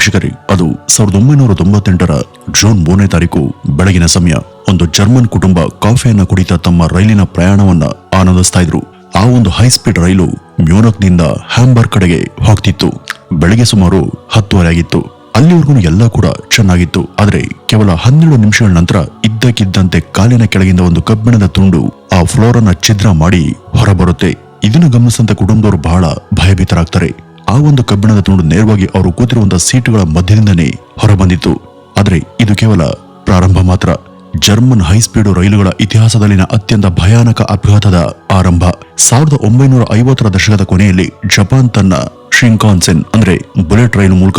ವೀಕ್ಷಕರೇ, ಅದು ಸಾವಿರದ ಒಂಬೈನೂರ ತೊಂಬತ್ತೆಂಟರ ಜೂನ್ ಮೂರನೇ ತಾರೀಕು ಬೆಳಗಿನ ಸಮಯ. ಒಂದು ಜರ್ಮನ್ ಕುಟುಂಬ ಕಾಫಿಯನ್ನ ಕುಡಿತ ತಮ್ಮ ರೈಲಿನ ಪ್ರಯಾಣವನ್ನ ಆನಂದಿಸ್ತಾ ಇದ್ರು. ಆ ಒಂದು ಹೈ ಸ್ಪೀಡ್ ರೈಲು ಮ್ಯೂನಕ್ನಿಂದ ಹ್ಯಾಂಬರ್ಗ್ ಕಡೆಗೆ ಹೋಗ್ತಿತ್ತು. ಬೆಳಗ್ಗೆ ಸುಮಾರು ಹತ್ತುವರೆ ಆಗಿತ್ತು. ಅಲ್ಲಿವರೆಗೂ ಎಲ್ಲ ಕೂಡ ಚೆನ್ನಾಗಿತ್ತು. ಆದರೆ ಕೇವಲ ಹನ್ನೆರಡು ನಿಮಿಷಗಳ ನಂತರ ಇದ್ದಕ್ಕಿದ್ದಂತೆ ಕಾಲಿನ ಕೆಳಗಿಂದ ಒಂದು ಕಬ್ಬಿಣದ ತುಂಡು ಆ ಫ್ಲೋರ್ ಅನ್ನ ಛಿದ್ರ ಮಾಡಿ ಹೊರಬರುತ್ತೆ. ಇದನ್ನು ಗಮನಿಸಿದಂತ ಕುಟುಂಬದವರು ಬಹಳ ಭಯಭೀತರಾಗ್ತಾರೆ. ಆ ಒಂದು ಕಬ್ಬಿಣದ ತುಂಡು ನೇರವಾಗಿ ಅವರು ಕೂತಿರುವಂತಹ ಸೀಟುಗಳ ಮಧ್ಯದಿಂದನೇ ಹೊರಬಂದಿತ್ತು. ಆದರೆ ಇದು ಕೇವಲ ಪ್ರಾರಂಭ ಮಾತ್ರ. ಜರ್ಮನ್ ಹೈಸ್ಪೀಡ್ ರೈಲುಗಳ ಇತಿಹಾಸದಲ್ಲಿನ ಅತ್ಯಂತ ಭಯಾನಕ ಅಪಘಾತದ ಆರಂಭ. ಸಾವಿರದ ಒಂಬೈನೂರ ಐವತ್ತರ ದಶಕದ ಕೊನೆಯಲ್ಲಿ ಜಪಾನ್ ತನ್ನ ಶಿಂಕಾನ್ಸೆನ್, ಅಂದ್ರೆ ಬುಲೆಟ್ ರೈಲು ಮೂಲಕ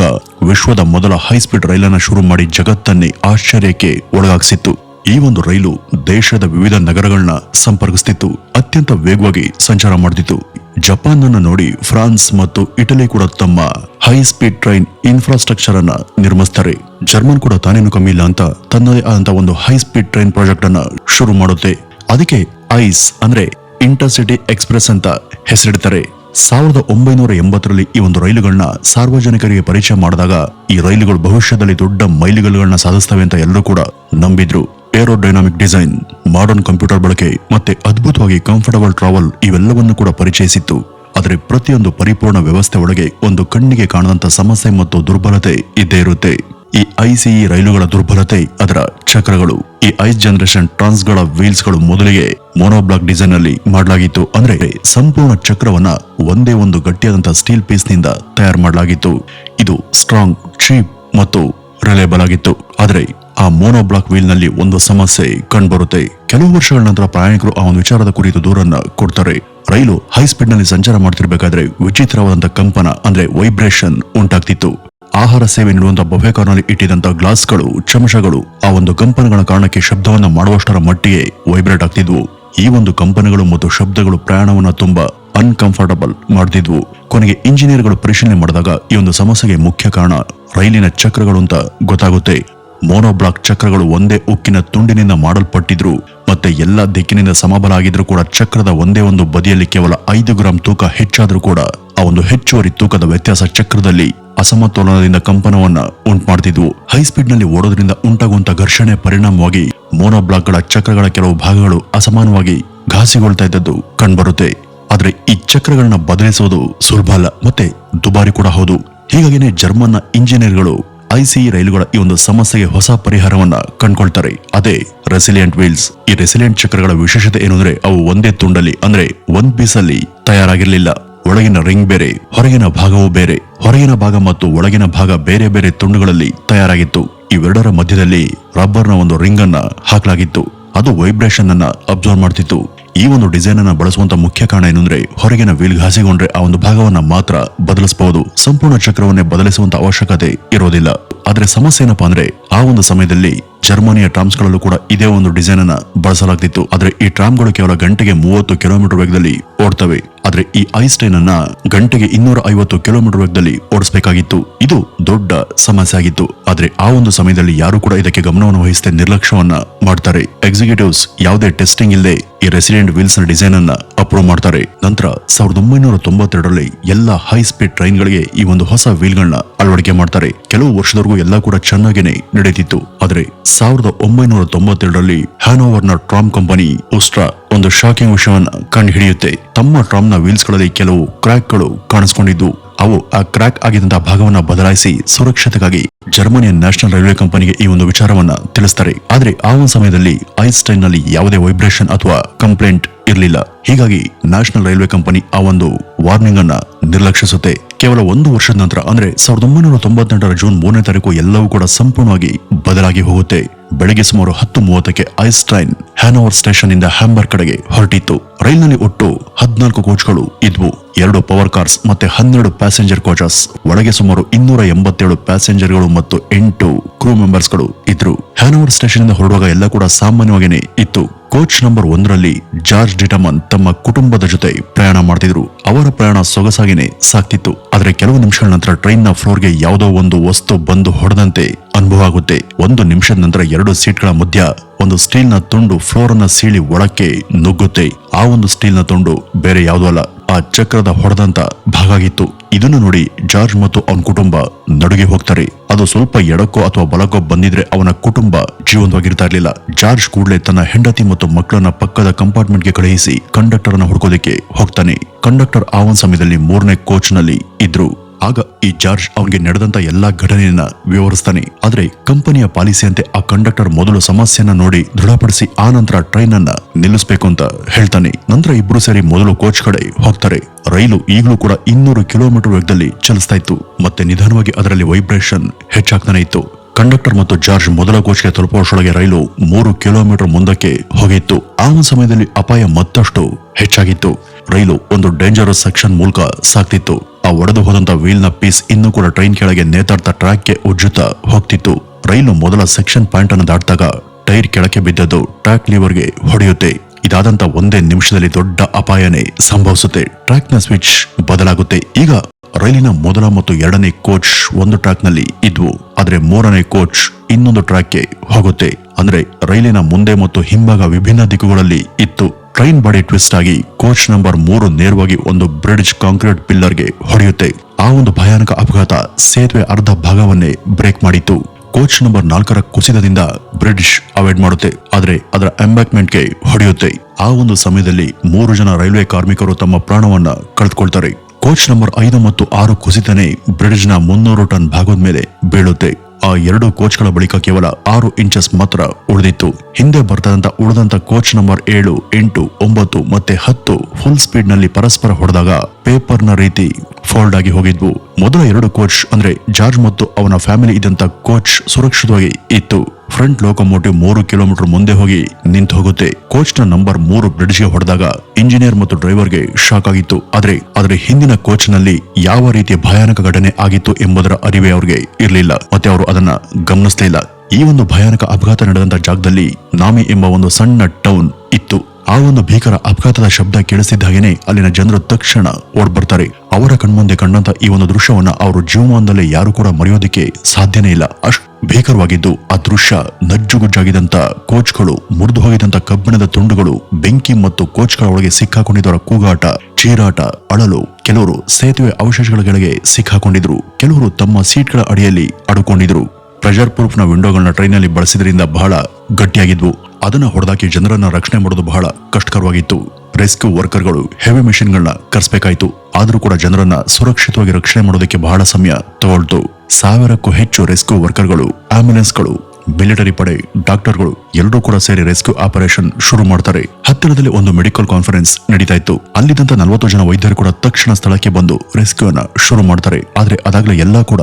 ವಿಶ್ವದ ಮೊದಲ ಹೈಸ್ಪೀಡ್ ರೈಲನ್ನ ಶುರು ಮಾಡಿ ಜಗತ್ತನ್ನೇ ಆಶ್ಚರ್ಯಕ್ಕೆ ಒಳಗಾಗಿಸಿತ್ತು. ಈ ಒಂದು ರೈಲು ದೇಶದ ವಿವಿಧ ನಗರಗಳನ್ನ ಸಂಪರ್ಕಿಸ್ತಿತ್ತು. ಅತ್ಯಂತ ವೇಗವಾಗಿ ಸಂಚಾರ ಮಾಡ್ತಿತ್ತು. ಜಪಾನ್ ಅನ್ನು ನೋಡಿ ಫ್ರಾನ್ಸ್ ಮತ್ತು ಇಟಲಿ ಕೂಡ ತಮ್ಮ ಹೈ ಸ್ಪೀಡ್ ಟ್ರೈನ್ ಇನ್ಫ್ರಾಸ್ಟ್ರಕ್ಚರ್ ಅನ್ನ ನಿರ್ಮಿಸ್ತಾರೆ. ಜರ್ಮನ್ ಕೂಡ ತಾನೇನು ಕಮ್ಮಿ ಇಲ್ಲ ಅಂತ ತನ್ನದೇ ಆದಂತ ಒಂದು ಹೈ ಸ್ಪೀಡ್ ಟ್ರೈನ್ ಪ್ರಾಜೆಕ್ಟ್ ಅನ್ನ ಶುರು ಮಾಡುತ್ತೆ. ಅದಕ್ಕೆ ಐಸ್ ಅಂದ್ರೆ ಇಂಟರ್ಸಿಟಿ ಎಕ್ಸ್ಪ್ರೆಸ್ ಅಂತ ಹೆಸರಿಡ್ತಾರೆ. ಸಾವಿರದ ಒಂಬೈನೂರ ಎಂಬತ್ತರಲ್ಲಿ ಈ ಒಂದು ರೈಲುಗಳನ್ನ ಸಾರ್ವಜನಿಕರಿಗೆ ಪರಿಚಯ ಮಾಡಿದಾಗ ಈ ರೈಲುಗಳು ಭವಿಷ್ಯದಲ್ಲಿ ದೊಡ್ಡ ಮೈಲಿಗಲ್ಲುಗಳನ್ನ ಸಾಧಿಸ್ತವೆ ಅಂತ ಎಲ್ಲರೂ ಕೂಡ ನಂಬಿದ್ರು. ಏರೋಡೈನಾಮಿಕ್ ಡಿಸೈನ್ ಮಾಡರ್ನ್ ಕಂಪ್ಯೂಟರ್ ಬಳಕೆ ಮತ್ತೆ ಅದ್ಭುತವಾಗಿ ಕಂಫರ್ಟಬಲ್ ಟ್ರಾವೆಲ್ ಇವೆಲ್ಲವನ್ನು ಕೂಡ ಪರಿಚಯಿಸಿತ್ತು. ಆದರೆ ಪ್ರತಿಯೊಂದು ಪರಿಪೂರ್ಣ ವ್ಯವಸ್ಥೆ ಒಳಗೆ ಒಂದು ಕಣ್ಣಿಗೆ ಕಾಣದಂತ ಸಮಸ್ಯೆ ಮತ್ತು ದುರ್ಬಲತೆ ಇದ್ದೇ ಇರುತ್ತೆ. ಈ ಐಸಿಇ ರೈಲುಗಳ ದುರ್ಬಲತೆ, ಅದರ ಚಕ್ರಗಳು, ಈ ಐಸ್ ಜನರೇಷನ್ ಟ್ರಾನ್ಸ್ಗಳ ವೀಲ್ಸ್ಗಳು ಮೊದಲಿಗೆ ಮೋನೋಬ್ಲಾಕ್ ಡಿಸೈನ್ ಅಲ್ಲಿ ಮಾಡಲಾಗಿತ್ತು. ಅಂದ್ರೆ ಸಂಪೂರ್ಣ ಚಕ್ರವನ್ನ ಒಂದೇ ಒಂದು ಗಟ್ಟಿಯಾದಂತಹ ಸ್ಟೀಲ್ ಪೀಸ್ನಿಂದ ತಯಾರು ಮಾಡಲಾಗಿತ್ತು. ಇದು ಸ್ಟ್ರಾಂಗ್ ಚೀಪ್ ಮತ್ತು ರಿಲೇಬಲ್ ಆಗಿತ್ತು. ಆದ್ರೆ ಆ ಮೋನೋಬ್ಲಾಕ್ ವೀಲ್ನಲ್ಲಿ ಒಂದು ಸಮಸ್ಯೆ ಕಂಡುಬರುತ್ತೆ. ಕೆಲವು ವರ್ಷಗಳ ನಂತರ ಪ್ರಯಾಣಿಕರು ಆ ಒಂದು ವಿಚಾರದ ಕುರಿತು ದೂರನ್ನ ಕೊಡ್ತಾರೆ. ರೈಲು ಹೈ ಸ್ಪೀಡ್ನಲ್ಲಿ ಸಂಚಾರ ಮಾಡ್ತಿರ್ಬೇಕಾದ್ರೆ ವಿಚಿತ್ರವಾದಂತಹ ಕಂಪನ, ಅಂದ್ರೆ ವೈಬ್ರೇಷನ್ ಉಂಟಾಗ್ತಿತ್ತು. ಆಹಾರ ಸೇವೆ ನೀಡುವಂತಹ ಬೊಬೆ ಕಾರ್ನಲ್ಲಿ ಇಟ್ಟಿದ್ದಂತ ಗ್ಲಾಸ್ಗಳು, ಚಮಚಗಳು ಆ ಒಂದು ಕಂಪನಗಳ ಕಾರಣಕ್ಕೆ ಶಬ್ದವನ್ನ ಮಾಡುವಷ್ಟರ ಮಟ್ಟಿಗೆ ವೈಬ್ರೇಟ್ ಆಗ್ತಿದ್ವು. ಈ ಒಂದು ಕಂಪನಗಳು ಮತ್ತು ಶಬ್ದಗಳು ಪ್ರಯಾಣವನ್ನ ತುಂಬಾ ಅನ್ಕಂಫರ್ಟಬಲ್ ಮಾಡ್ತಿದ್ವು. ಕೊನೆಗೆ ಇಂಜಿನಿಯರ್ಗಳು ಪರಿಶೀಲನೆ ಮಾಡಿದಾಗ ಈ ಒಂದು ಸಮಸ್ಯೆಗೆ ಮುಖ್ಯ ಕಾರಣ ರೈಲಿನ ಚಕ್ರಗಳು ಅಂತ ಗೊತ್ತಾಗುತ್ತೆ. ಮೋನೋಬ್ಲಾಕ್ ಚಕ್ರಗಳು ಒಂದೇ ಉಕ್ಕಿನ ತುಂಡಿನಿಂದ ಮಾಡಲ್ಪಟ್ಟಿದ್ರು, ಮತ್ತೆ ಎಲ್ಲ ದಿಕ್ಕಿನಿಂದ ಸಮಬಲ ಆಗಿದ್ರು ಕೂಡ ಚಕ್ರದ ಒಂದೇ ಒಂದು ಬದಿಯಲ್ಲಿ ಕೇವಲ ಐದು ಗ್ರಾಂ ತೂಕ ಹೆಚ್ಚಾದ್ರೂ ಕೂಡ ಆ ಒಂದು ಹೆಚ್ಚುವರಿ ತೂಕದ ವ್ಯತ್ಯಾಸ ಚಕ್ರದಲ್ಲಿ ಅಸಮತೋಲನದಿಂದ ಕಂಪನವನ್ನ ಉಂಟು ಮಾಡ್ತಿದ್ವು ಹೈ ಸ್ಪೀಡ್ನಲ್ಲಿ ಓಡೋದ್ರಿಂದ ಉಂಟಾಗುವಂತ ಘರ್ಷಣೆ ಪರಿಣಾಮವಾಗಿ ಮೋನೋಬ್ಲಾಕ್ಗಳ ಚಕ್ರಗಳ ಕೆಲವು ಭಾಗಗಳು ಅಸಮಾನವಾಗಿ ಘಾಸಿಗೊಳ್ತಾ ಇದ್ದದ್ದು ಕಂಡುಬರುತ್ತೆ. ಆದ್ರೆ ಈ ಚಕ್ರಗಳನ್ನ ಬದಲಿಸುವುದು ಸುಲಭ ಅಲ್ಲ, ಮತ್ತೆ ದುಬಾರಿ ಕೂಡ ಹೌದು. ಹೀಗಾಗಿನೇ ಜರ್ಮನ್ನ ಇಂಜಿನಿಯರ್ಗಳು ಐಸಿಇ ರೈಲುಗಳ ಈ ಒಂದು ಸಮಸ್ಯೆಗೆ ಹೊಸ ಪರಿಹಾರವನ್ನ ಕಂಡ್ಕೊಳ್ತಾರೆ. ಅದೇ ರೆಸಿಲಿಯಂಟ್ ವೀಲ್ಸ್ ಈ ರೆಸಿಲಿಯಂಟ್ ಚಕ್ರಗಳ ವಿಶೇಷತೆ ಏನು ಅಂದ್ರೆ ಅವು ಒಂದೇ ತುಂಡಲ್ಲಿ ಅಂದ್ರೆ ಒಂದ್ ಪೀಸಲ್ಲಿ ತಯಾರಾಗಿರ್ಲಿಲ್ಲ. ಒಳಗಿನ ರಿಂಗ್ ಬೇರೆ, ಹೊರಗಿನ ಭಾಗವೂ ಬೇರೆ. ಹೊರಗಿನ ಭಾಗ ಮತ್ತು ಒಳಗಿನ ಭಾಗ ಬೇರೆ ಬೇರೆ ತುಂಡುಗಳಲ್ಲಿ ತಯಾರಾಗಿತ್ತು. ಇವೆರಡರ ಮಧ್ಯದಲ್ಲಿ ರಬ್ಬರ್ನ ಒಂದು ರಿಂಗ್ ಅನ್ನ ಹಾಕಲಾಗಿತ್ತು. ಅದು ವೈಬ್ರೇಷನ್ ಅನ್ನ ಅಬ್ಸರ್ವ್ ಮಾಡ್ತಿತ್ತು. ಈ ಒಂದು ಡಿಸೈನ್ ಅನ್ನ ಬಳಸುವಂತ ಮುಖ್ಯ ಕಾರಣ ಏನಂದ್ರೆ ಹೊರಗಿನ ವೀಲ್ ಘಾಸಿಗೊಂಡ್ರೆ ಆ ಒಂದು ಭಾಗವನ್ನ ಮಾತ್ರ ಬದಲಿಸಬಹುದು. ಸಂಪೂರ್ಣ ಚಕ್ರವನ್ನೇ ಬದಲಿಸುವಂತ ಅವಶ್ಯಕತೆ ಇರೋದಿಲ್ಲ. ಆದ್ರೆ ಸಮಸ್ಯೆ ಏನಪ್ಪಾ ಅಂದ್ರೆ ಆ ಒಂದು ಸಮಯದಲ್ಲಿ ಜರ್ಮನಿಯ ಟ್ರಾಮ್ಸ್ ಗಳಲ್ಲೂ ಕೂಡ ಇದೇ ಒಂದು ಡಿಸೈನ್ ಅನ್ನ ಬಳಸಲಾಗ್ತಿತ್ತು. ಆದ್ರೆ ಈ ಟ್ರಾಮ್ಗಳು ಕೇವಲ ಗಂಟೆಗೆ ಮೂವತ್ತು ಕಿಲೋಮೀಟರ್ ವೇಗದಲ್ಲಿ ಓಡ್ತವೆ. ಆದ್ರೆ ಈ ಐನ್ಸ್ಟೈನ್ ಅನ್ನ ಗಂಟೆಗೆ ಇನ್ನೂರ ಐವತ್ತು ಕಿಲೋಮೀಟರ್ ವೇಗದಲ್ಲಿ ಓಡಿಸಬೇಕಾಗಿತ್ತು. ಇದು ದೊಡ್ಡ ಸಮಸ್ಯೆ ಆಗಿತ್ತು. ಆದರೆ ಆ ಒಂದು ಸಮಯದಲ್ಲಿ ಯಾರು ಕೂಡ ಇದಕ್ಕೆ ಗಮನವನ್ನು ವಹಿಸದೆ ನಿರ್ಲಕ್ಷ್ಯವನ್ನ ಮಾಡ್ತಾರೆ. ಎಕ್ಸಿಕ್ಯೂಟಿವ್ಸ್ ಯಾವುದೇ ಟೆಸ್ಟಿಂಗ್ ಇಲ್ಲದೆ ಈ ರೆಸಿಡೆಂಟ್ ವೀಲ್ಸ್ ಡಿಸೈನ್ ಅನ್ನ ಅಪ್ರೂವ್ ಮಾಡ್ತಾರೆ. ನಂತರ ಸಾವಿರದ ಒಂಬೈನೂರ ತೊಂಬತ್ತೆರಡರಲ್ಲಿ ಎಲ್ಲ ಹೈ ಸ್ಪೀಡ್ ಟ್ರೈನ್ಗಳಿಗೆ ಈ ಒಂದು ಹೊಸ ವೀಲ್ಗಳನ್ನ ಅಳವಡಿಕೆ ಮಾಡ್ತಾರೆ. ಕೆಲವು ವರ್ಷದವರೆಗೂ ಎಲ್ಲ ಕೂಡ ಚೆನ್ನಾಗೇನೆ ನಡೆಯುತ್ತಿತ್ತು ಆದರೆ ಸಾವಿರದ ಒಂಬೈನೂರ ತೊಂಬತ್ತೆರಡರಲ್ಲಿ ಹ್ಯಾನೋವರ್ನ ಟ್ರಾಮ್ ಕಂಪನಿ ಉಸ್ಟ್ರಾ ಒಂದು ಶಾಕಿಂಗ್ ವಿಷಯವನ್ನ ಕಂಡು ಹಿಡಿಯುತ್ತೆ ತಮ್ಮ ಟ್ರಾಮ್ನ ವೀಲ್ಸ್ಗಳಲ್ಲಿ ಕೆಲವು ಕ್ರ್ಯಾಕ್ಗಳು ಕಾಣಿಸ್ಕೊಂಡಿದ್ದು. ಅವು ಆ ಕ್ರ್ಯಾಕ್ ಆಗಿದ್ದಂತಹ ಭಾಗವನ್ನ ಬದಲಾಯಿಸಿ ಸುರಕ್ಷತೆಗಾಗಿ ಜರ್ಮನಿಯ ನ್ಯಾಷನಲ್ ರೈಲ್ವೆ ಕಂಪನಿಗೆ ಈ ಒಂದು ವಿಚಾರವನ್ನ ತಿಳಿಸ್ತಾರೆ. ಆದರೆ ಆ ಒಂದು ಸಮಯದಲ್ಲಿ ಐನ್ಸ್ಟೈನ್ನಲ್ಲಿ ಯಾವುದೇ ವೈಬ್ರೇಷನ್ ಅಥವಾ ಕಂಪ್ಲೇಂಟ್ ಇರಲಿಲ್ಲ. ಹೀಗಾಗಿ ನ್ಯಾಷನಲ್ ರೈಲ್ವೆ ಕಂಪನಿ ಆ ಒಂದು ವಾರ್ನಿಂಗ್ ಅನ್ನ ನಿರ್ಲಕ್ಷಿಸುತ್ತೆ. ಕೇವಲ ಒಂದು ವರ್ಷದ ನಂತರ, ಅಂದ್ರೆ ಸಾವಿರದ ಒಂಬೈನೂರ ತೊಂಬತ್ತೆಂಟರ ಜೂನ್ ಮೂರನೇ ತಾರೀಕು ಎಲ್ಲವೂ ಕೂಡ ಸಂಪೂರ್ಣವಾಗಿ ಬದಲಾಗಿ ಹೋಗುತ್ತೆ. ಬೆಳಗ್ಗೆ ಸುಮಾರು ಹತ್ತು ಮೂವತ್ತಕ್ಕೆ ಐಸ್ ಟ್ರೈನ್ ಹ್ಯಾನೋವರ್ ಸ್ಟೇಷನ್ ಇಂದ ಹ್ಯಾಂಬರ್ ಕಡೆಗೆ ಹೊರಟಿತ್ತು. ರೈಲ್ನಲ್ಲಿ ಒಟ್ಟು ಹದಿನಾಲ್ಕು ಕೋಚ್ಗಳು ಇದ್ವು. ಎರಡು ಪವರ್ ಕಾರ್ಸ್ ಮತ್ತೆ ಹನ್ನೆರಡು ಪ್ಯಾಸೆಂಜರ್ ಕೋಚಸ್. ಒಳಗೆ ಸುಮಾರು ಇನ್ನೂರ ಎಂಬತ್ತೇಳು ಪ್ಯಾಸೆಂಜರ್ಗಳು ಮತ್ತು ಎಂಟು ಕ್ರೂ ಮೆಂಬರ್ಸ್ಗಳು ಇದ್ರು. ಹ್ಯಾನೋವರ್ ಸ್ಟೇಷನ್ ಇಂದ ಹೊರಡುವಾಗ ಎಲ್ಲ ಕೂಡ ಸಾಮಾನ್ಯವಾಗಿಯೇ ಇತ್ತು. ಕೋಚ್ ನಂಬರ್ ಒಂದರಲ್ಲಿ ಜಾರ್ಜ್ ಡಿಟಮನ್ ತಮ್ಮ ಕುಟುಂಬದ ಜೊತೆ ಪ್ರಯಾಣ ಮಾಡ್ತಿದ್ರು. ಅವರ ಪ್ರಯಾಣ ಸೊಗಸಾಗಿನೇ ಸಾಕ್ತಿತ್ತು ಆದರೆ ಕೆಲವು ನಿಮಿಷಗಳ ನಂತರ ಟ್ರೈನ್ನ ಫ್ಲೋರ್ಗೆ ಯಾವುದೋ ಒಂದು ವಸ್ತು ಬಂದು ಹೊಡೆದಂತೆ ಅನುಭವ ಆಗುತ್ತೆ. ಒಂದು ನಿಮಿಷದ ನಂತರ ಎರಡು ಸೀಟ್ಗಳ ಮಧ್ಯ ಒಂದು ಸ್ಟೀಲ್ನ ತುಂಡು ಫ್ಲೋರ್ ಅನ್ನ ಸೀಳಿ ಒಳಕ್ಕೆ ನುಗ್ಗುತ್ತೆ. ಆ ಒಂದು ಸ್ಟೀಲ್ನ ತುಂಡು ಬೇರೆ ಯಾವುದೂ ಅಲ್ಲ. ಆ ಚಕ್ರದ ಹೊಡೆದಂತ ಭಾಗ ಆಗಿತ್ತು ಇದನ್ನು ನೋಡಿ ಜಾರ್ಜ್ ಮತ್ತು ಅವನ ಕುಟುಂಬ ನಡುಗೆ ಹೋಗ್ತಾರೆ. ಅದು ಸ್ವಲ್ಪ ಎಡಕ್ಕೋ ಅಥವಾ ಬಲಕ್ಕೋ ಬಂದಿದ್ರೆ ಅವನ ಕುಟುಂಬ ಜೀವಂತವಾಗಿರ್ತಾ ಇರಲಿಲ್ಲ ಜಾರ್ಜ್ ಕೂಡಲೇ ತನ್ನ ಹೆಂಡತಿ ಮತ್ತು ಮಕ್ಕಳನ್ನ ಪಕ್ಕದ ಕಂಪಾರ್ಟ್ಮೆಂಟ್ಗೆ ಕಳುಹಿಸಿ ಕಂಡಕ್ಟರ್ ಅನ್ನ ಹುಡ್ಕೋದಕ್ಕೆ ಹೋಗ್ತಾನೆ. ಕಂಡಕ್ಟರ್ ಆ ಒಂದು ಸಮಯದಲ್ಲಿ ಮೂರನೇ ಕೋಚ್ನಲ್ಲಿ ಇದ್ರು. ಆಗ ಈ ಜಾರ್ಜ್ ಅವನಿಗೆ ನಡೆದಂತ ಎಲ್ಲಾ ಘಟನೆಯನ್ನ ವಿವರಿಸ್ತಾನೆ. ಆದ್ರೆ ಕಂಪನಿಯ ಪಾಲಿಸಿಯಂತೆ ಆ ಕಂಡಕ್ಟರ್ ಮೊದಲು ಸಮಸ್ಯೆಯನ್ನ ನೋಡಿ ದೃಢಪಡಿಸಿ ಆ ನಂತರ ಟ್ರೈನ್ ಅನ್ನ ನಿಲ್ಲಿಸಬೇಕು ಅಂತ ಹೇಳ್ತಾನೆ. ನಂತರ ಇಬ್ರು ಸೇರಿ ಮೊದಲು ಕೋಚ್ ಕಡೆ ಹೋಗ್ತಾರೆ. ರೈಲು ಈಗಲೂ ಕೂಡ ಇನ್ನೂರು ಕಿಲೋಮೀಟರ್ ವೇಗದಲ್ಲಿ ಚಲಿಸ್ತಾ ಇತ್ತು. ಮತ್ತೆ ನಿಧಾನವಾಗಿ ಅದರಲ್ಲಿ ವೈಬ್ರೇಷನ್ ಹೆಚ್ಚಾಗ್ತಾನೆ ಇತ್ತು. ಕಂಡಕ್ಟರ್ ಮತ್ತು ಜಾರ್ಜ್ ಮೊದಲ ಕೋಚ್ಗೆ ತಲುಪುವಷ್ಟೊಳಗೆ ರೈಲು ಮೂರು ಕಿಲೋಮೀಟರ್ ಮುಂದಕ್ಕೆ ಹೋಗಿತ್ತು. ಆ ಸಮಯದಲ್ಲಿ ಅಪಾಯ ಮತ್ತಷ್ಟು ಹೆಚ್ಚಾಗಿತ್ತು. ರೈಲು ಒಂದು ಡೇಂಜರಸ್ ಸೆಕ್ಷನ್ ಮೂಲಕ ಸಾಗ್ತಿತ್ತು. ಆ ಒಡೆದು ಹೋದಂಥ ವೀಲ್ನ ಪೀಸ್ ಇನ್ನೂ ಕೂಡ ಟ್ರೈನ್ ಕೆಳಗೆ ನೇತಾಡ್ತಾ ಟ್ರ್ಯಾಕ್ಗೆ ಉಜ್ಜುತ್ತಾ ಹೋಗ್ತಿತ್ತು. ರೈಲು ಮೊದಲ ಸೆಕ್ಷನ್ ಪಾಯಿಂಟ್ ಅನ್ನು ದಾಟಿದಾಗ ಟೈರ್ ಕೆಳಕ್ಕೆ ಬಿದ್ದದ್ದು ಟ್ರ್ಯಾಕ್ ಲೀವರ್ಗೆ ಹೊಡೆಯುತ್ತೆ. ಇದಾದಂತ ಒಂದೇ ನಿಮಿಷದಲ್ಲಿ ದೊಡ್ಡ ಅಪಾಯನೇ ಸಂಭವಿಸುತ್ತೆ. ಟ್ರ್ಯಾಕ್ನ ಸ್ವಿಚ್ ಬದಲಾಗುತ್ತೆ. ಈಗ ರೈಲಿನ ಮೊದಲ ಮತ್ತು ಎರಡನೇ ಕೋಚ್ ಒಂದು ಟ್ರ್ಯಾಕ್ನಲ್ಲಿ ಇದ್ವು. ಆದರೆ ಮೂರನೇ ಕೋಚ್ ಇನ್ನೊಂದು ಟ್ರ್ಯಾಕ್ಗೆ ಹೋಗುತ್ತೆ. ಅಂದ್ರೆ ರೈಲಿನ ಮುಂದೆ ಮತ್ತು ಹಿಂಭಾಗ ವಿಭಿನ್ನ ದಿಕ್ಕುಗಳಲ್ಲಿ ಇತ್ತು. ಟ್ರೈನ್ ಬಾಡಿ ಟ್ವಿಸ್ಟ್ ಆಗಿ ಕೋಚ್ ನಂಬರ್ ಮೂರು ನೇರವಾಗಿ ಒಂದು ಬ್ರಿಡ್ಜ್ ಕಾಂಕ್ರೀಟ್ ಪಿಲ್ಲರ್ಗೆ ಹೊಡೆಯುತ್ತೆ. ಆ ಒಂದು ಭಯಾನಕ ಅಪಘಾತ ಸೇತುವೆ ಅರ್ಧ ಭಾಗವನ್ನೇ ಬ್ರೇಕ್ ಮಾಡಿತ್ತು. ಕೋಚ್ ನಂಬರ್ ನಾಲ್ಕರ ಕುಸಿತದಿಂದ ಬ್ರಿಟಿಷ್ ಅವಾಯ್ಡ್ ಮಾಡುತ್ತೆ, ಆದರೆ ಅದರ ಎಂಬ್ಯಾಕ್ಮೆಂಟ್ಗೆ ಹೊಡೆಯುತ್ತೆ. ಆ ಒಂದು ಸಮಯದಲ್ಲಿ ಮೂರು ಜನ ರೈಲ್ವೆ ಕಾರ್ಮಿಕರು ತಮ್ಮ ಪ್ರಾಣವನ್ನ ಕಳೆದುಕೊಳ್ತಾರೆ. ಕೋಚ್ ನಂಬರ್ ಐದು ಮತ್ತು ಆರು ಕುಸಿತನೇ ಬ್ರಿಡ್ಜ್ನ ಮುನ್ನೂರು ಟನ್ ಭಾಗದ ಮೇಲೆ ಬೀಳುತ್ತೆ. ಆ ಎರಡು ಕೋಚ್ಗಳ ಬಳಿಕ ಕೇವಲ ಆರು ಇಂಚಸ್ ಮಾತ್ರ ಉಳಿದಿತ್ತು. ಹಿಂದೆ ಬರ್ತದಂತ ಉಳಿದಂತ ಕೋಚ್ ನಂಬರ್ ಏಳು, ಎಂಟು, ಒಂಬತ್ತು ಮತ್ತೆ ಹತ್ತು ಫುಲ್ ಸ್ಪೀಡ್ನಲ್ಲಿ ಪರಸ್ಪರ ಹೊಡೆದಾಗ ಪೇಪರ್ನ ರೀತಿ ಫೋಲ್ಡ್ ಆಗಿ ಹೋಗಿದ್ವು. ಮೊದಲ ಎರಡು ಕೋಚ್ ಅಂದ್ರೆ ಜಾರ್ಜ್ ಮತ್ತು ಅವನ ಫ್ಯಾಮಿಲಿ ಇದ್ದಂತ ಕೋಚ್ ಸುರಕ್ಷಿತವಾಗಿ ಇತ್ತು. ಫ್ರಂಟ್ ಲೋಕೋಮೋಟಿವ್ ಮೂರು ಕಿಲೋಮೀಟರ್ ಮುಂದೆ ಹೋಗಿ ನಿಂತು ಹೋಗುತ್ತೆ. ಕೋಚ್ನ ನಂಬರ್ ಮೂರು ಬ್ರಿಡ್ಜ್ಗೆ ಹೊಡೆದಾಗ ಇಂಜಿನಿಯರ್ ಮತ್ತು ಡ್ರೈವರ್ಗೆ ಶಾಕ್ ಆಗಿತ್ತು. ಆದ್ರೆ ಅದರ ಹಿಂದಿನ ಕೋಚ್ನಲ್ಲಿ ಯಾವ ರೀತಿಯ ಭಯಾನಕ ಘಟನೆ ಆಗಿತ್ತು ಎಂಬುದರ ಅರಿವೇ ಅವ್ರಿಗೆ ಇರಲಿಲ್ಲ. ಮತ್ತೆ ಅವರು ಅದನ್ನ ಗಮನಿಸಲೇ ಇಲ್ಲ. ಈ ಒಂದು ಭಯಾನಕ ಅಪಘಾತ ನಡೆದಂತ ಜಾಗದಲ್ಲಿ ನಾಮಿ ಎಂಬ ಒಂದು ಸಣ್ಣ ಟೌನ್ ಇತ್ತು. ಆ ಒಂದು ಭೀಕರ ಅಪಘಾತದ ಶಬ್ದ ಕೇಳಿಸಿದ ಹಾಗೇನೆ ಅಲ್ಲಿನ ಜನರು ತಕ್ಷಣ ಓಡ್ಬರ್ತಾರೆ. ಅವರ ಕಣ್ಮುಂದೆ ಕಂಡಂತ ಈ ಒಂದು ದೃಶ್ಯವನ್ನ ಅವರು ಜೀವಮಾನದಲ್ಲಿ ಯಾರು ಕೂಡ ಮರೆಯೋದಕ್ಕೆ ಸಾಧ್ಯನೇ ಇಲ್ಲ. ಅಷ್ಟು ಭೀಕರವಾಗಿದ್ದು ಆ ದೃಶ್ಯ ನಜ್ಜುಗುಜ್ಜಾಗಿದ್ದಂಥ ಕೋಚ್ಗಳು ಮುರಿದು ಹೋಗಿದ್ದಂಥ ಕಬ್ಬಿಣದ ತುಂಡುಗಳು, ಬೆಂಕಿ ಮತ್ತು ಕೋಚ್ಗಳ ಒಳಗೆ ಸಿಕ್ಕಾಕೊಂಡಿದ್ದವರ ಕೂಗಾಟ, ಚೀರಾಟ, ಅಳಲು ಕೆಲವರು ಸೇತುವೆ ಅವಶೇಷಗಳ ಕೆಳಗೆ ಸಿಕ್ಕಾಕೊಂಡಿದ್ರು. ಕೆಲವರು ತಮ್ಮ ಸೀಟ್ಗಳ ಅಡಿಯಲ್ಲಿ ಅಡುಕೊಂಡಿದ್ರು. ಪ್ರೆಷರ್ ಪ್ರೂಫ್ನ ವಿಂಡೋಗಳನ್ನ ಟ್ರೈನಲ್ಲಿ ಬಳಸಿದ್ರಿಂದ ಬಹಳ ಗಟ್ಟಿಯಾಗಿದ್ವು. ಅದನ್ನ ಹೊಡೆದಾಕಿ ಜನರನ್ನ ರಕ್ಷಣೆ ಮಾಡೋದು ಬಹಳ ಕಷ್ಟಕರವಾಗಿತ್ತು. ರೆಸ್ಕ್ಯೂ ವರ್ಕರ್ಗಳು ಹೆವಿ ಗಳನ್ನ ಕರೆಸಬೇಕಾಯಿತು. ಆದರೂ ಕೂಡ ಜನರನ್ನ ಸುರಕ್ಷಿತವಾಗಿ ರಕ್ಷಣೆ ಮಾಡೋದಕ್ಕೆ ಬಹಳ ಸಮಯ ತಗೊಳ್ತು. ಸಾವಿರಕ್ಕೂ ಹೆಚ್ಚು ರೆಸ್ಕ್ಯೂ ವರ್ಕರ್ಗಳು ಆಂಬ್ಯುಲೆನ್ಸ್ಗಳು ಮಿಲಿಟರಿ ಪಡೆ ಡಾಕ್ಟರ್ಗಳು ಎಲ್ಲರೂ ಕೂಡ ಸೇರಿ ರೆಸ್ಕ್ಯೂ ಆಪರೇಷನ್ ಶುರು ಮಾಡ್ತಾರೆ. ಹತ್ತಿರದಲ್ಲಿ ಒಂದು ಮೆಡಿಕಲ್ ಕಾನ್ಫರೆನ್ಸ್ ನಡೀತಾ ಇತ್ತು ಅಲ್ಲಿದ್ದಂತ ನಲವತ್ತು ಜನ ವೈದ್ಯರು ಕೂಡ ತಕ್ಷಣ ಸ್ಥಳಕ್ಕೆ ಬಂದು ರೆಸ್ಕ್ಯೂ ಅನ್ನ ಶುರು ಮಾಡ್ತಾರೆ. ಆದ್ರೆ ಅದಾಗ್ಲೇ ಎಲ್ಲಾ ಕೂಡ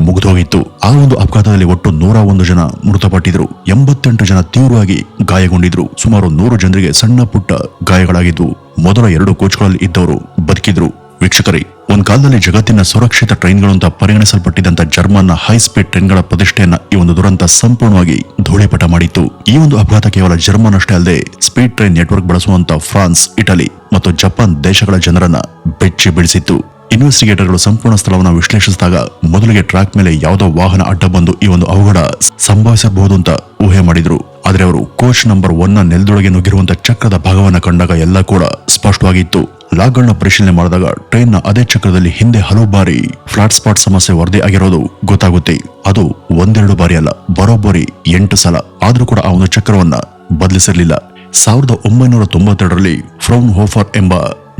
ಮುಗಿದೋಗಿತ್ತು ಆ ಒಂದು ಅಪಘಾತದಲ್ಲಿ ಒಟ್ಟು ನೂರ ಒಂದು ಜನ ಮೃತಪಟ್ಟಿದ್ರು ಎಂಬತ್ತೆಂಟು ಜನ ತೀವ್ರವಾಗಿ ಗಾಯಗೊಂಡಿದ್ರು. ಸುಮಾರು ನೂರು ಜನರಿಗೆ ಸಣ್ಣ ಪುಟ್ಟ ಗಾಯಗಳಾಗಿದ್ದು, ಮೊದಲ ಎರಡು ಕೋಚ್ಗಳಲ್ಲಿ ಇದ್ದವರು ಬದುಕಿದ್ರು. ವೀಕ್ಷಕರೇ, ಒಂದ್ ಕಾಲದಲ್ಲಿ ಜಗತ್ತಿನ ಸುರಕ್ಷಿತ ಟ್ರೈನ್ಗಳು ಅಂತ ಪರಿಗಣಿಸಲ್ಪಟ್ಟಿದ್ದಂತ ಜರ್ಮನ್ನ ಹೈ ಸ್ಪೀಡ್ ಟ್ರೈನ್ಗಳ ಪ್ರತಿಷ್ಠೆಯನ್ನ ಈ ಒಂದು ದುರಂತ ಸಂಪೂರ್ಣವಾಗಿ ಧೂಳಿಪಟ ಮಾಡಿತ್ತು. ಈ ಒಂದು ಅಪಘಾತ ಕೇವಲ ಜರ್ಮನ್ ಅಷ್ಟೇ ಅಲ್ಲದೆ, ಸ್ಪೀಡ್ ಟ್ರೈನ್ ನೆಟ್ವರ್ಕ್ ಬಳಸುವಂತ ಫ್ರಾನ್ಸ್, ಇಟಲಿ ಮತ್ತು ಜಪಾನ್ ದೇಶಗಳ ಜನರನ್ನ ಬೆಚ್ಚಿ ಬೀಳಿಸಿತ್ತು. ಇನ್ವೆಸ್ಟಿಗೇಟರ್ಗಳು ಸಂಪೂರ್ಣ ಸ್ಥಳವನ್ನು ವಿಶ್ಲೇಷಿಸಿದಾಗ ಮೊದಲಿಗೆ ಟ್ರ್ಯಾಕ್ ಮೇಲೆ ಯಾವುದೋ ವಾಹನ ಅಡ್ಡ ಬಂದು ಈ ಒಂದು ಅವಘಡ ಸಂಭವಿಸಬಹುದು ಅಂತ ಊಹೆ ಮಾಡಿದ್ರು. ಆದರೆ ಅವರು ಕೋಚ್ ನಂಬರ್ ಒನ್ನ ನೆಲದೊಳಗೆ ನುಗ್ಗಿರುವಂತ ಚಕ್ರದ ಭಾಗವನ್ನು ಕಂಡಾಗ ಎಲ್ಲ ಕೂಡ ಸ್ಪಷ್ಟವಾಗಿತ್ತು. ಲಾಗ್ಗಳನ್ನ ಪರಿಶೀಲನೆ ಮಾಡಿದಾಗ ಟ್ರೈನ್ನ ಅದೇ ಚಕ್ರದಲ್ಲಿ ಹಿಂದೆ ಹಲವು ಬಾರಿ ಫ್ಲಾಟ್ ಸ್ಪಾಟ್ ಸಮಸ್ಯೆ ವರದಿ ಆಗಿರೋದು ಗೊತ್ತಾಗುತ್ತೆ. ಅದು ಒಂದೆರಡು ಬಾರಿ ಅಲ್ಲ, ಬರೋಬ್ಬರಿ ಎಂಟು ಸಲ. ಆದರೂ ಕೂಡ ಆ ಒಂದು ಚಕ್ರವನ್ನ ಬದಲಿಸಿರಲಿಲ್ಲ. ಸಾವಿರದ ಒಂಬೈನೂರ ತೊಂಬತ್ತೆರಡರಲ್ಲಿ ಫ್ರೌನ್ ಹೋಫರ್ ಎಂಬ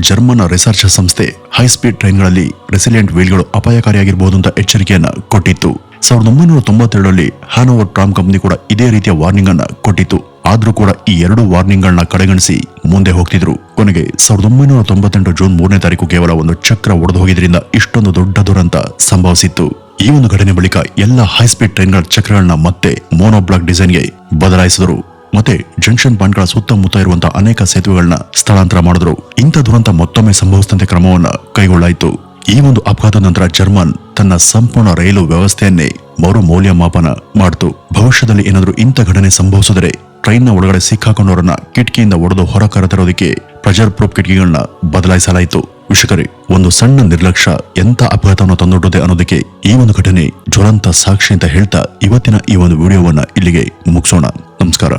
ಜರ್ಮನ್ ರಿಸರ್ಚ್ ಸಂಸ್ಥೆ ಹೈ ಸ್ಪೀಡ್ ಟ್ರೈನ್ಗಳಲ್ಲಿ ರೆಸಿಲಿಯಂಟ್ ವೀಲ್ಗಳು ಅಪಾಯಕಾರಿಯಾಗಿರಬಹುದು ಅಂತ ಎಚ್ಚರಿಕೆಯನ್ನು ಕೊಟ್ಟಿತ್ತು. ಸಾವಿರದ ಒಂಬೈನೂರ ತೊಂಬತ್ತೆರಡರಲ್ಲಿ ಹ್ಯಾನೋವರ್ ಟ್ರಾಮ್ ಕಂಪನಿ ಕೂಡ ಇದೇ ರೀತಿಯ ವಾರ್ನಿಂಗ್ ಅನ್ನು ಕೊಟ್ಟಿತ್ತು. ಆದರೂ ಕೂಡ ಈ ಎರಡು ವಾರ್ನಿಂಗ್ ಗಳನ್ನ ಕಡೆಗಣಿಸಿ ಮುಂದೆ ಹೋಗ್ತಿದ್ರು. ಕೊನೆಗೆ ಸಾವಿರದ ಒಂಬೈನೂರ ತೊಂಬತ್ತೆಂಟು ಜೂನ್ ಮೂರನೇ ತಾರೀಕು ಕೇವಲ ಒಂದು ಚಕ್ರ ಒಡೆದು ಹೋಗಿದ್ರಿಂದ ಇಷ್ಟೊಂದು ದೊಡ್ಡ ದುರಂತ ಸಂಭವಿಸಿತ್ತು. ಈ ಒಂದು ಘಟನೆ ಬಳಿಕ ಎಲ್ಲ ಹೈ ಸ್ಪೀಡ್ ಟ್ರೈನ್ಗಳ ಚಕ್ರಗಳನ್ನ ಮತ್ತೆ ಮೋನೋಬ್ಲಾಕ್ ಡಿಸೈನ್ಗೆ ಬದಲಾಯಿಸಿದರು. ಮತ್ತೆ ಜಂಕ್ಷನ್ ಬಾಂಡ್ಗಳ ಸುತ್ತಮುತ್ತ ಇರುವಂತಹ ಅನೇಕ ಸೇತುವೆಗಳನ್ನ ಸ್ಥಳಾಂತರ ಮಾಡಿದ್ರು. ಇಂಥ ದುರಂತ ಮತ್ತೊಮ್ಮೆ ಸಂಭವಿಸಿದಂತೆ ಕ್ರಮವನ್ನು ಕೈಗೊಳ್ಳಾಯಿತು. ಈ ಒಂದು ಅಪಘಾತ ನಂತರ ಜರ್ಮನ್ ತನ್ನ ಸಂಪೂರ್ಣ ರೈಲು ವ್ಯವಸ್ಥೆಯನ್ನೇ ಮರು ಮೌಲ್ಯಮಾಪನ ಮಾಡಿತು. ಭವಿಷ್ಯದಲ್ಲಿ ಏನಾದರೂ ಇಂಥ ಘಟನೆ ಸಂಭವಿಸಿದರೆ ಟ್ರೈನ್ನ ಒಳಗಡೆ ಸಿಕ್ಕಾಕೊಂಡವರನ್ನ ಕಿಟಕಿಯಿಂದ ಒಡೆದು ಹೊರ ಕರೆತರೋದಕ್ಕೆ ಪ್ರೆಷರ್ ಪ್ರೂಫ್ ಕಿಟಕಿಗಳನ್ನ ಬದಲಾಯಿಸಲಾಯಿತು. ವೀಕ್ಷಕರೇ, ಒಂದು ಸಣ್ಣ ನಿರ್ಲಕ್ಷ್ಯ ಎಂಥ ಅಪಘಾತವನ್ನು ತಂದೊಡ್ಡದೆ ಅನ್ನೋದಕ್ಕೆ ಈ ಒಂದು ಘಟನೆ ಜ್ವಲಂತ ಸಾಕ್ಷಿ ಅಂತ ಹೇಳ್ತಾ ಇವತ್ತಿನ ಈ ಒಂದು ವಿಡಿಯೋವನ್ನ ಇಲ್ಲಿಗೆ ಮುಗಿಸೋಣ. ನಮಸ್ಕಾರ.